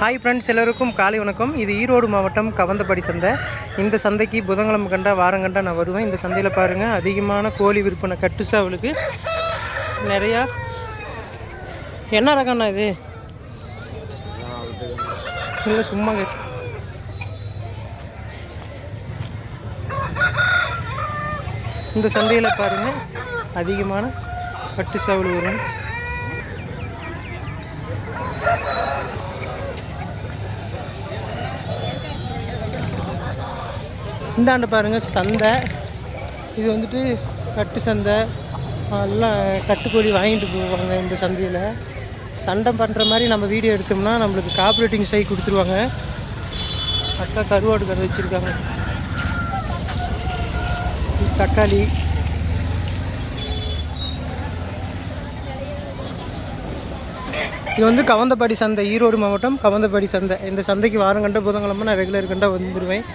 Hi friends எல்லோருக்கும் காலை வணக்கம். இது ஈரோடு மாவட்டம் கவந்தப்படி சந்தை. இந்த சந்தைக்கு புதன்கிழமை கண்டா வாரம் கண்டா நான் வருவேன். இந்த சந்தையில் பாருங்கள் அதிகமான கோழி விற்பனை கட்டுசாவலுக்கு நிறையா. என்ன ரகம்ண்ணா இது? இல்லை சும்மா இந்த சந்தையில் பாருங்கள் அதிகமான கட்டுசாவல் வரும். இந்தாண்டு பாருங்கள் சந்தை. இது வந்துட்டு கட்டு சந்தை. எல்லாம் கட்டுக்கோழி வாங்கிட்டு போவாங்க இந்த சந்தையில். சண்டை பண்ணுற மாதிரி நம்ம வீடியோ எடுத்தோம்னா நம்மளுக்கு காப்பரேட்டிங் சை கொடுத்துருவாங்க. அக்கா கருவாடு கடை வச்சுருக்காங்க. தக்காளி. இது வந்து கவந்தப்பாடி சந்தை ஈரோடு மாவட்டம் கவந்தப்பாடி சந்தை. இந்த சந்தைக்கு வாரம் கண்ட புதன்கிழமை நான் ரெகுலர் கண்டா வந்துடுவேன்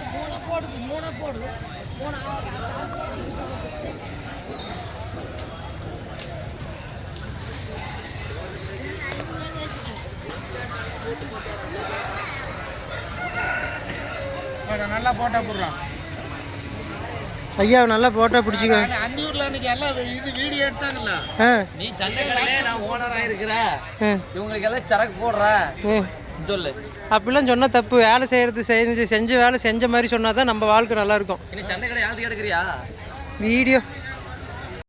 நல்லா போட்டா போடுறான் ஐயா நல்லா போட்டா பிடிச்சிக்கோ அந்த ஊர்ல அன்னைக்கு எல்லாம் இது வீடியோ எடுத்தாங்கல்ல. நீ சந்தை கடையிலே நான் ஓனரா இருக்கிற இவங்களுக்கு எல்லாம் சரக்கு போடுற. சொல்லு. அப்படிலாம் சொன்னால் தப்பு. வேலை செய்கிறது செஞ்சு செஞ்ச வேலை செஞ்ச மாதிரி சொன்னால் தான் நம்ம வாழ்க்கை நல்லா எடுக்கிறியா வீடியோ